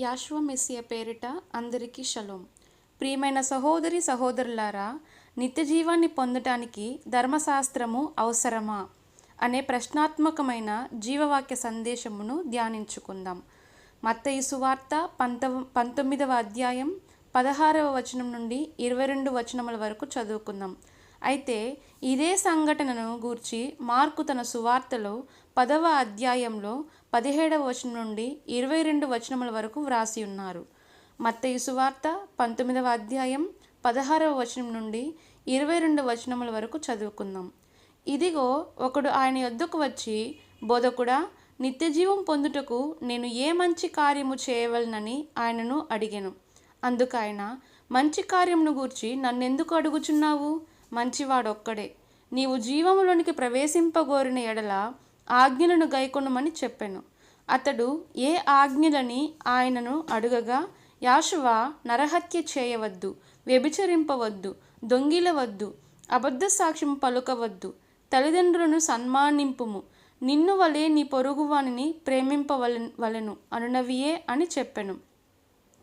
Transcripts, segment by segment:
యాశ్వ మెస్సియ పేరిట అందరికీ షలోం. ప్రియమైన సహోదరి సహోదరులారా నిత్య జీవాన్ని పొందటానికి ధర్మశాస్త్రము అవసరమా? అనే ప్రశ్నాత్మకమైన జీవవాక్య సందేశమును ధ్యానించుకుందాం. మత్తయి సువార్త పంతొ పంతొమ్మిదవ అధ్యాయం పదహారవ వచనం నుండి ఇరవై రెండు వచనముల వరకు చదువుకుందాం. అయితే ఇదే సంఘటనను గూర్చి మార్కు తన సువార్తలో పదవ అధ్యాయంలో పదిహేడవ వచనం నుండి ఇరవై రెండు వచనముల వరకు వ్రాసి ఉన్నారు. మత్తయి సువార్త పంతొమ్మిదవ అధ్యాయం పదహారవ వచనం నుండి ఇరవై రెండు వచనముల వరకు చదువుకుందాం. ఇదిగో ఒకడు ఆయన యొద్దకు వచ్చి బోధకుడా నిత్యజీవం పొందుటకు నేను ఏ మంచి కార్యము చేయవలనని ఆయనను అడిగాను. అందుకు ఆయన మంచి కార్యమును గూర్చి నన్నెందుకు అడుగుచున్నావు? మంచివాడొక్కడే. నీవు జీవములోనికి ప్రవేశింపగోరిన ఎడల ఆజ్ఞలను గైకొనమని చెప్పాను. అతడు ఏ ఆజ్ఞలని ఆయనను అడుగగా యాశువ నరహత్య చేయవద్దు వ్యభిచరింపవద్దు దొంగిలవద్దు అబద్ధ సాక్ష్యం పలుకవద్దు తల్లిదండ్రులను సన్మానింపుము నిన్ను వలె నీ పొరుగువానిని ప్రేమింపవల వలెను అనునవియే అని చెప్పెను.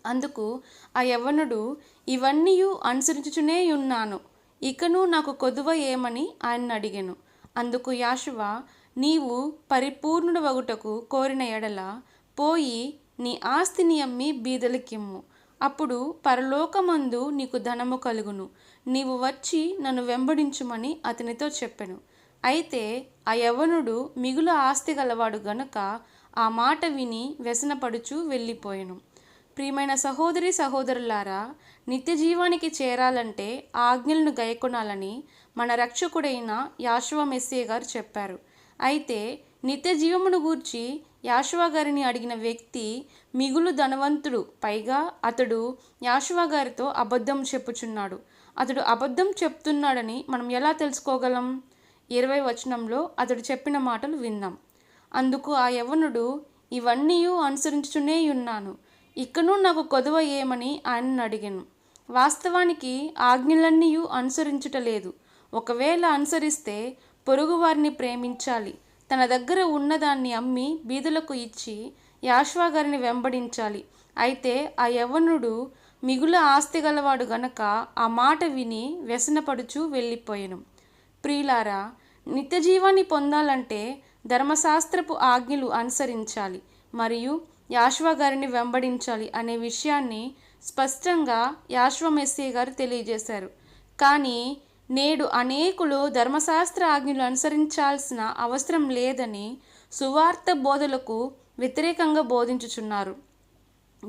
అందుకు ఆ యవ్వనుడు ఇవన్నీ అనుసరించుచునే ఉన్నాను ఇకను నాకు కొదువ ఏమని ఆయన అడిగాను. అందుకు యాశువ నీవు పరిపూర్ణుడు వగుటకు కోరిన ఎడల పోయి నీ ఆస్తిని అమ్మి బీదలకిమ్ము అప్పుడు పరలోకమందు నీకు ధనము కలుగును. నీవు వచ్చి నన్ను వెంబడించుమని అతనితో చెప్పెను. అయితే ఆ యవనుడు మిగులు ఆస్తి గలవాడు గనుక ఆ మాట విని వ్యసనపడుచు వెళ్ళిపోయాను. ప్రియమైన సహోదరి సహోదరులారా నిత్య జీవానికి చేరాలంటే ఆజ్ఞలను గైకొనాలని మన రక్షకుడైన యాశవ మెస్సే గారు చెప్పారు. అయితే నిత్య జీవమును గూర్చి యాశవ గారిని అడిగిన వ్యక్తి మిగులు ధనవంతుడు పైగా అతడు యాశవ గారితో అబద్ధం చెప్పుచున్నాడు. అతడు అబద్ధం చెప్తున్నాడని మనం ఎలా తెలుసుకోగలం? ఇరవై వచనంలో అతడు చెప్పిన మాటలు విన్నాం. అందుకు ఆ యవనుడు ఇవన్నీ అనుసరించుచునే ఉన్నాను. ఇక్కను నాకు కొదవ ఏమని ఆయనను అడిగాను. వాస్తవానికి ఆజ్ఞలన్నీ అనుసరించుటలేదు ఒకవేళ అనుసరిస్తే పొరుగువారిని ప్రేమించాలి. తన దగ్గర ఉన్నదాన్ని అమ్మి బీదులకు ఇచ్చి యాష్వా గారిని వెంబడించాలి. అయితే ఆ యవనుడు మిగుల ఆస్తి గలవాడు గనక ఆ మాట విని వ్యసనపడుచు వెళ్ళిపోయాను. ప్రియులారా నిత్యజీవాన్ని పొందాలంటే ధర్మశాస్త్రపు ఆజ్ఞలు అనుసరించాలి మరియు యాష్వా గారిని వెంబడించాలి అనే విషయాన్ని స్పష్టంగా యాశ్వ మెస్సీ గారు తెలియజేశారు. కానీ నేడు అనేకులు ధర్మశాస్త్ర ఆజ్ఞలు అనుసరించాల్సిన అవసరం లేదని సువార్త బోధలకు వ్యతిరేకంగా బోధించుచున్నారు.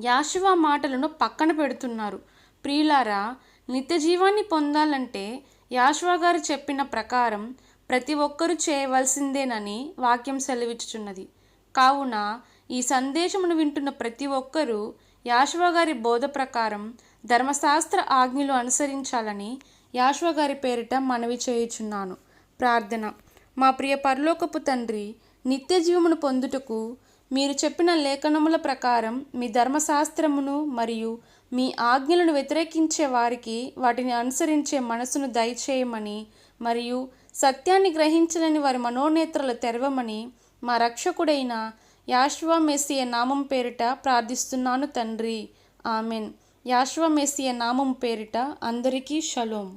యాశువా మాటలను పక్కన పెడుతున్నారు. ప్రియులారా నిత్య జీవాన్ని పొందాలంటే యాశువా గారు చెప్పిన ప్రకారం ప్రతి ఒక్కరూ చేయవలసిందేనని వాక్యం సెలవిచ్చుచున్నది. కావున ఈ సందేశమును వింటున్న ప్రతి ఒక్కరూ యాశువా గారి బోధ ప్రకారం ధర్మశాస్త్ర ఆజ్ఞలు అనుసరించాలని యాశ్వ గారి పేరిట మనవి చేయుచున్నాను. ప్రార్థన. మా ప్రియ పరలోకపు తండ్రి నిత్య జీవమును పొందుటకు మీరు చెప్పిన లేఖనముల ప్రకారం మీ ధర్మశాస్త్రమును మరియు మీ ఆజ్ఞలను వ్యతిరేకించే వారికి వాటిని అనుసరించే మనసును దయచేయమని మరియు సత్యాన్ని గ్రహించలేని వారి మనోనేత్రలు తెరవమని మా రక్షకుడైన యాశ్వ మెస్సియ నామం పేరిట ప్రార్థిస్తున్నాను తండ్రి. ఆమెన్. యాశ్వ నామం పేరిట అందరికీ షలోం.